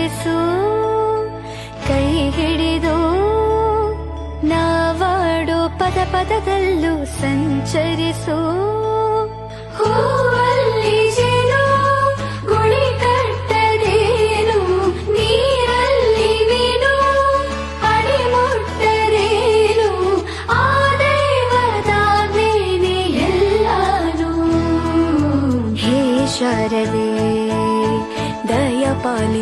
ಮುನ್ನಡೆಸು ಕೈ ಹಿಡಿದು, ನಾವಾಡೋ ಪದ ಪದದಲ್ಲೂ ಸಂಚರಿಸು. ಹೂವಲ್ಲಿ ಜೇನು ಗುಳಿ ಕಟ್ಟದೇನು, ನೀರಲ್ಲಿ ಮೀನು ಆ ಎಲ್ಲಾನು. ಹೇ ಶಾರದೆ ದಯ ಪಾಲಿ